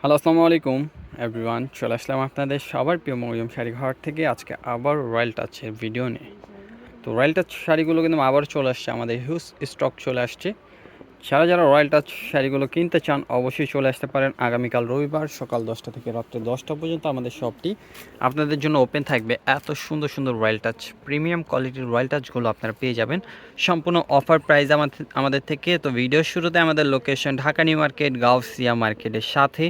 Hello আসসালামু আলাইকুম everyone চলে আসলাম আপনাদের সবার প্রিয় মরিয়ম শাড়ি ঘর থেকে। আজকে আবার রয়্যাল টাচের ভিডিও নিয়ে। তো রয়্যাল টাচ শাড়িগুলো কিন্তু আবার চলে আসছে, আমাদের হিউজ স্টক চলে আসছে। যারা যারা রয়্যাল টাচ শাড়িগুলো কিনতে চান, অবশ্যই চলে আসতে পারেন আগামীকাল রবিবার সকাল দশটা থেকে রাত্রে দশটা পর্যন্ত আমাদের শপটি আপনাদের জন্য ওপেন থাকবে এত সুন্দর সুন্দর রয়্যাল টাচ প্রিমিয়াম কোয়ালিটির রয়্যাল টাচগুলো আপনারা পেয়ে যাবেন। সম্পূর্ণ অফার প্রাইস আমাদের থেকে। তো ভিডিও শুরুতে আমাদের location Dhaka new market Gausia মার্কেটের সাথে।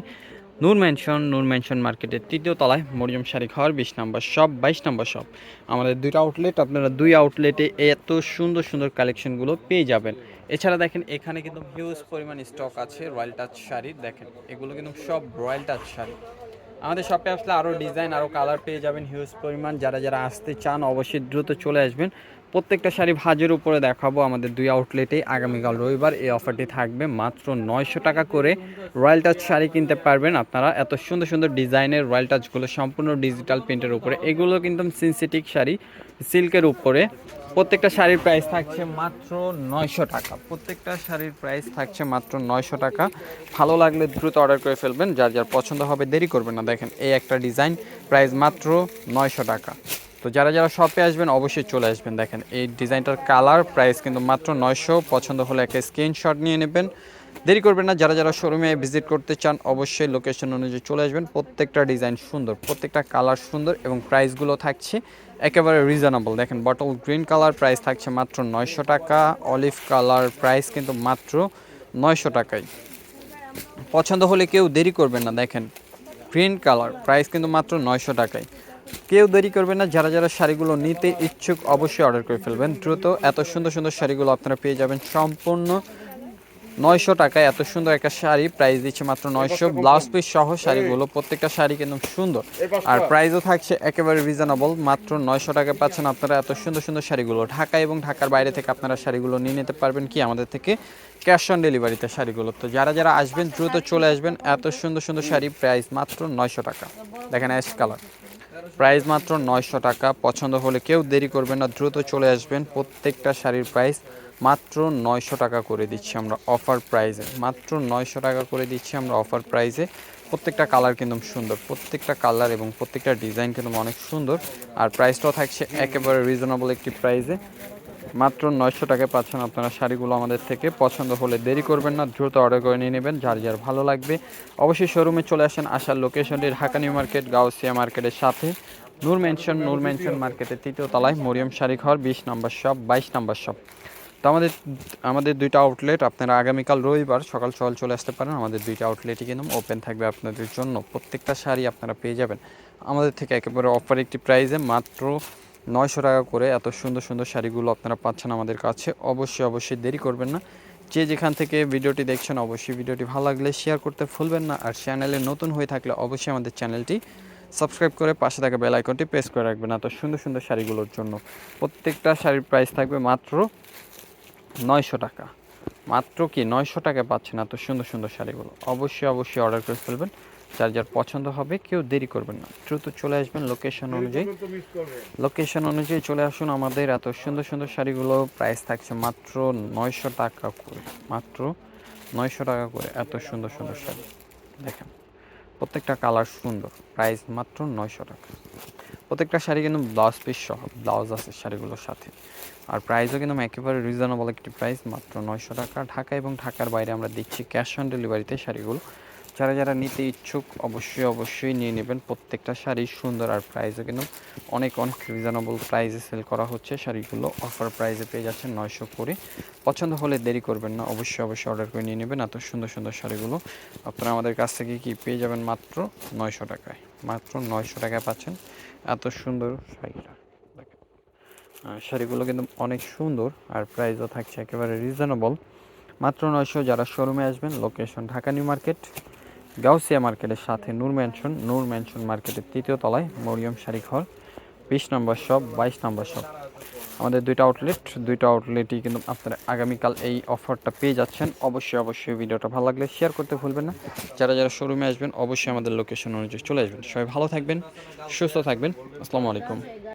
নূর ম্যানশন নূর ম্যানশন মার্কেটের তৃতীয় তলায় মরিয়ম শাড়ি ঘর বিশ নম্বর শপ বাইশ নম্বর শপ আমাদের দুইটা আউটলেট আপনারা দুই আউটলেটে এত সুন্দর সুন্দর কালেকশনগুলো পেয়ে যাবেন। এছাড়া দেখেন, এখানে কিন্তু হিউজ পরিমাণ স্টক আছে রয়্যাল টাচ শাড়ি দেখেন। এগুলো কিন্তু সব রয়্যাল টাচ শাড়ি। আমাদের শপে আসলে আরও ডিজাইন আরও কালার পেয়ে যাবেন। হিউজ পরিমাণ। যারা যারা আসতে চান, অবশ্যই দ্রুত চলে আসবেন। প্রত্যেকটা শাড়ি ভাজের উপরে দেখাবো আমাদের দুই আউটলেটে আগামীকাল রবিবার এই অফারটি থাকবে মাত্র নয়শো টাকা করে। রয়্যাল টাচ শাড়ি কিনতে পারবেন আপনারা। এত সুন্দর সুন্দর ডিজাইনের রয়্যাল টাচগুলো সম্পূর্ণ ডিজিটাল প্রিন্টের উপরে। এগুলো কিন্তু সিনসেটিক শাড়ি, সিল্কের উপরে। প্রত্যেকটা শাড়ির প্রাইস থাকছে মাত্র নয়শো টাকা। প্রত্যেকটা শাড়ির প্রাইস থাকছে মাত্র নয়শো টাকা। ভালো লাগলে দ্রুত অর্ডার করে ফেলবেন। যার যার পছন্দ হবে, দেরি করবেন না। দেখেন, এই একটা ডিজাইন প্রাইস মাত্র নয়শো টাকা। তো যারা যারা শপে আসবেন, অবশ্যই চলে আসবেন। দেখেন, এই ডিজাইনটার কালার প্রাইস কিন্তু মাত্র নয়শো, পছন্দ হলে একটা স্ক্রিনশট নিয়ে নেবেন। দেরি করবেন না, যারা যারা শোরুমে ভিজিট করতে চান, অবশ্যই লোকেশন অনুযায়ী চলে আসবেন। প্রত্যেকটা ডিজাইন সুন্দর, প্রত্যেকটা কালার সুন্দর এবং প্রাইসগুলো থাকছে একেবারে রিজনেবল দেখেন বটল গ্রিন কালার প্রাইস থাকছে মাত্র নয়শো টাকা অলিভ কালার প্রাইস কিন্তু মাত্র নয়শো টাকায়। পছন্দ হলে কেউ দেরি করবেন না, দেখেন গ্রিন কালার প্রাইস কিন্তু মাত্র নয়শো টাকায়। কেউ দেরি করবেন না, যারা যারা শাড়িগুলো নিতে ইচ্ছুক অবশ্যই অর্ডার করে ফেলবেন। দ্রুত এত সুন্দর সুন্দর শাড়িগুলো আপনারা পেয়ে যাবেন সম্পূর্ণ নয়শো টাকায়। এত সুন্দর একটা শাড়ি প্রাইস দিচ্ছে মাত্র নয়শো। ব্লাউজ পিস সহ শাড়িগুলো, প্রত্যেকটা শাড়ি কিন্তু সুন্দর। আর প্রাইসও থাকছে একেবারে রিজনেবল মাত্র নয়শো টাকায় পাচ্ছেন আপনারা এত সুন্দর সুন্দর শাড়িগুলো। ঢাকা এবং ঢাকার বাইরে থেকে আপনারা শাড়িগুলো নিয়ে নিতে পারবেন কি আমাদের থেকে ক্যাশ অন ডেলিভারিতে শাড়িগুলো। তো যারা যারা আসবেন, দ্রুত চলে আসবেন। এত সুন্দর সুন্দর শাড়ি প্রাইস মাত্র নয়শো টাকা। দেখেন অ্যাশ কালার প্রাইস মাত্র নয়শো টাকা। পছন্দ হলে কেউ দেরি করবেন না, দ্রুত চলে আসবেন। প্রত্যেকটা শাড়ির প্রাইস মাত্র নয়শো টাকা করে দিচ্ছি আমরা অফার প্রাইজে মাত্র নয়শো টাকা করে দিচ্ছি আমরা অফার প্রাইসে। প্রত্যেকটা কালার কিন্তু সুন্দর, প্রত্যেকটা কালার এবং প্রত্যেকটা ডিজাইন কিন্তু অনেক সুন্দর। আর প্রাইসটাও থাকছে একেবারে রিজনেবল একটি প্রাইসে। মাত্র নয়শো টাকায় পাচ্ছেন আপনারা শাড়িগুলো আমাদের থেকে। পছন্দ হলে দেরি করবেন না, দ্রুত অর্ডার করে নিয়ে নেবেন, যার যার ভালো লাগবে। অবশ্যই শোরুমে চলে আসেন, আসার লোকেশনটি ঢাকা নিউ মার্কেট, গাউসিয়া মার্কেটের সাথে। নূর মেনশন নূর মেনশন মার্কেটের তৃতীয় তলায় মরিয়ম শাড়ি ঘর, বিশ নম্বর শপ বাইশ নম্বর শপ তো আমাদের আমাদের দুইটা আউটলেট আপনারা আগামীকাল রবিবার সকাল সকাল চলে আসতে পারেন। আমাদের দুইটা আউটলেটই কিন্তু ওপেন থাকবে আপনাদের জন্য। প্রত্যেকটা শাড়ি আপনারা পেয়ে যাবেন। আমাদের থেকে একেবারে অফার একটি প্রাইজে মাত্র নয়শো টাকা করে এত সুন্দর সুন্দর শাড়িগুলো আপনারা পাচ্ছেন আমাদের কাছে। অবশ্যই অবশ্যই দেরি করবেন না। যে যেখান থেকে ভিডিওটি দেখছেন, অবশ্যই ভিডিওটি ভালো লাগলে শেয়ার করতে ভুলবেন না। আর চ্যানেলে নতুন হয়ে থাকলে অবশ্যই আমাদের চ্যানেলটি সাবস্ক্রাইব করে পাশে থাকা বেল আইকনটি প্রেস করে রাখবেন এত সুন্দর সুন্দর শাড়িগুলোর জন্য। প্রত্যেকটা শাড়ির প্রাইস থাকবে মাত্র নয়শো টাকা। মাত্র কি নয়শো টাকায় পাচ্ছেন এত সুন্দর সুন্দর শাড়িগুলো। অবশ্যই অবশ্যই অর্ডার করে ফেলবেন। যার যার পছন্দ হবে কেউ দেরি করবেন না। দ্রুত চলে আসবেন লোকেশন অনুযায়ী। লোকেশন অনুযায়ী চলে আসুন আমাদের এত সুন্দর সুন্দর শাড়িগুলো প্রাইস থাকছে মাত্র নয়শো টাকা করে। মাত্র নয়শো টাকা করে এত সুন্দর সুন্দর শাড়ি। দেখেন প্রত্যেকটা কালার সুন্দর প্রাইস মাত্র নয়শো টাকা। প্রত্যেকটা শাড়ি কিন্তু ব্লাউজ পিস সহ ব্লাউজ আছে শাড়িগুলোর সাথে। আর প্রাইসও কিন্তু একেবারে রিজনেবল একটি প্রাইস মাত্র নয়শো টাকা। ঢাকা এবং ঢাকার বাইরে আমরা দিচ্ছি ক্যাশ অন ডেলিভারিতে শাড়িগুলো। যারা যারা নিতে ইচ্ছুক, অবশ্যই অবশ্যই নিয়ে নেবেন। প্রত্যেকটা শাড়ি সুন্দর আর প্রাইসও কিন্তু অনেক অনেক রিজনেবল প্রাইসে সেল করা হচ্ছে। শাড়িগুলো অফার প্রাইসে পেয়ে যাচ্ছেন নয়শো করে পছন্দ হলে দেরি করবেন না, অবশ্যই অবশ্যই অর্ডার করে নিয়ে নেবেন। এত সুন্দর সুন্দর শাড়িগুলো আপনারা আমাদের কাছ থেকে কি পেয়ে যাবেন মাত্র নয়শো টাকায়? মাত্র নয়শো টাকায় পাচ্ছেন এত সুন্দর শাড়িটা। শাড়িগুলো কিন্তু অনেক সুন্দর আর প্রাইসও থাকছে একেবারে রিজনেবল মাত্র নয়শো, যারা শোরুমে আসবেন location Dhaka new market. Gausia মার্কেটের সাথে নূর ম্যানশন নূর ম্যানশন মার্কেটের তৃতীয় তলায় মরিয়ম শাড়ি ঘর, বিশ নম্বর শপ বাইশ নম্বর শপ আমাদের দুইটা আউটলেট দুইটা আউটলেটই কিন্তু আপনারা আগামীকাল এই অফারটা পেয়ে যাচ্ছেন। অবশ্যই অবশ্যই ভিডিওটা ভালো লাগলে শেয়ার করতে ভুলবেন না। যারা যারা শোরুমে আসবেন, অবশ্যই আমাদের লোকেশন অনুযায়ী চলে আসবেন। সবাই ভালো থাকবেন, সুস্থ থাকবেন। আসসালামু আলাইকুম।